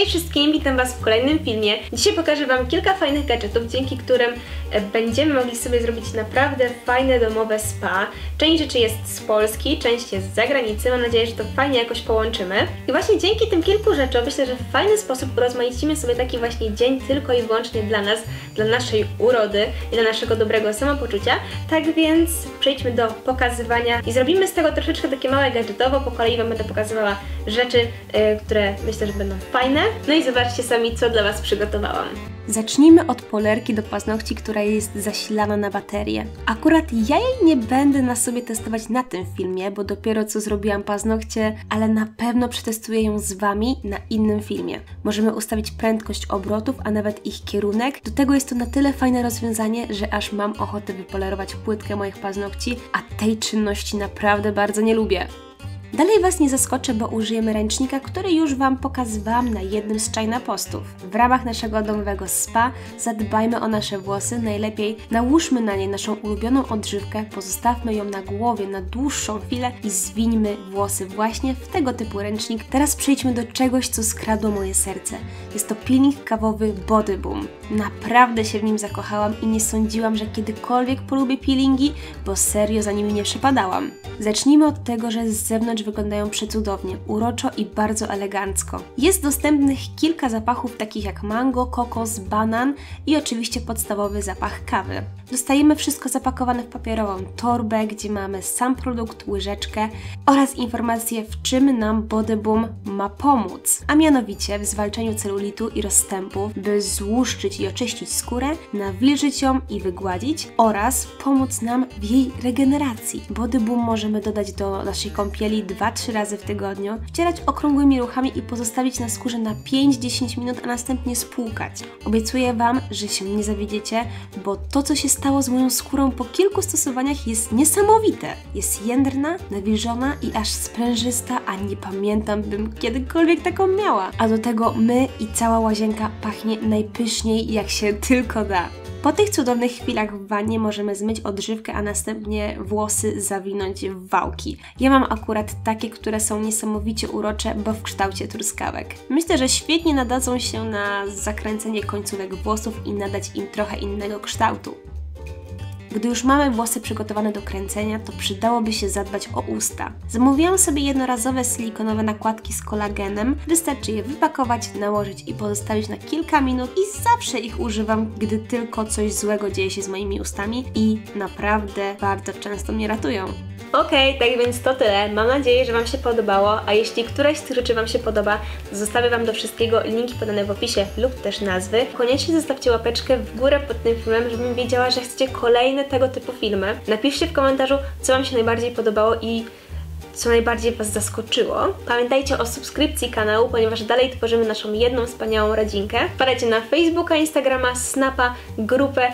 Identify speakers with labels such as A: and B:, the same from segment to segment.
A: Hej wszystkim, witam Was w kolejnym filmie. Dzisiaj pokażę Wam kilka fajnych gadżetów, dzięki którym e, będziemy mogli sobie zrobić naprawdę fajne domowe spa. Część rzeczy jest z Polski, część jest z zagranicy. Mam nadzieję, że to fajnie jakoś połączymy. I właśnie dzięki tym kilku rzeczom myślę, że w fajny sposób urozmaicimy sobie taki właśnie dzień tylko i wyłącznie dla nas, dla naszej urody i dla naszego dobrego samopoczucia. Tak więc przejdźmy do pokazywania i zrobimy z tego troszeczkę takie małe gadżetowo. Po kolei Wam będę pokazywała rzeczy, yy, które myślę, że będą fajne. No i zobaczcie sami, co dla Was przygotowałam.
B: Zacznijmy od polerki do paznokci, która jest zasilana na baterię. Akurat ja jej nie będę na sobie testować na tym filmie, bo dopiero co zrobiłam paznokcie, ale na pewno przetestuję ją z Wami na innym filmie. Możemy ustawić prędkość obrotów, a nawet ich kierunek. Do tego jest to na tyle fajne rozwiązanie, że aż mam ochotę wypolerować płytkę moich paznokci, a tej czynności naprawdę bardzo nie lubię. Dalej Was nie zaskoczę, bo użyjemy ręcznika, który już Wam pokazywałam na jednym z China Postów. W ramach naszego domowego spa zadbajmy o nasze włosy, najlepiej nałóżmy na nie naszą ulubioną odżywkę, pozostawmy ją na głowie na dłuższą chwilę i zwińmy włosy właśnie w tego typu ręcznik. Teraz przejdźmy do czegoś, co skradło moje serce. Jest to peeling kawowy Body Boom. Naprawdę się w nim zakochałam i nie sądziłam, że kiedykolwiek polubię peelingi, bo serio za nimi nie przepadałam. Zacznijmy od tego, że z zewnątrz wyglądają przecudownie, uroczo i bardzo elegancko. Jest dostępnych kilka zapachów takich jak mango, kokos, banan i oczywiście podstawowy zapach kawy. Dostajemy wszystko zapakowane w papierową torbę, gdzie mamy sam produkt, łyżeczkę oraz informacje w czym nam Body Boom ma pomóc, a mianowicie w zwalczaniu celulitu i rozstępów, by złuszczyć i oczyścić skórę, nawilżyć ją i wygładzić oraz pomóc nam w jej regeneracji. Body Boom możemy dodać do naszej kąpieli 2-3 razy w tygodniu, wcierać okrągłymi ruchami i pozostawić na skórze na 5-10 minut, a następnie spłukać. Obiecuję Wam, że się nie zawiedziecie, bo to co się stało z moją skórą po kilku stosowaniach jest niesamowite. Jest jędrna, nawilżona i aż sprężysta, a nie pamiętam bym kiedykolwiek taką miała. A do tego my i cała łazienka pachnie najpyszniej jak się tylko da. Po tych cudownych chwilach w wannie możemy zmyć odżywkę, a następnie włosy zawinąć w wałki. Ja mam akurat takie, które są niesamowicie urocze, bo w kształcie truskawek. Myślę, że świetnie nadadzą się na zakręcenie końcówek włosów i nadać im trochę innego kształtu. Gdy już mamy włosy przygotowane do kręcenia, to przydałoby się zadbać o usta. Zamówiłam sobie jednorazowe silikonowe nakładki z kolagenem. Wystarczy je wypakować, nałożyć i pozostawić na kilka minut i zawsze ich używam, gdy tylko coś złego dzieje się z moimi ustami i naprawdę bardzo często mnie ratują.
A: Okej, okay, tak więc to tyle. Mam nadzieję, że Wam się podobało, a jeśli któraś z tych rzeczy Wam się podoba, zostawię Wam do wszystkiego linki podane w opisie lub też nazwy. Koniecznie zostawcie łapeczkę w górę pod tym filmem, żebym wiedziała, że chcecie kolejne tego typu filmy. Napiszcie w komentarzu, co Wam się najbardziej podobało i co najbardziej Was zaskoczyło. Pamiętajcie o subskrypcji kanału, ponieważ dalej tworzymy naszą jedną wspaniałą rodzinkę. Wpadajcie na Facebooka, Instagrama, Snapa, grupę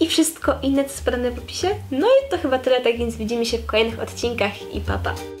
A: i wszystko inne, co jest podane w opisie. No i to chyba tyle, tak więc widzimy się w kolejnych odcinkach i papa. Pa.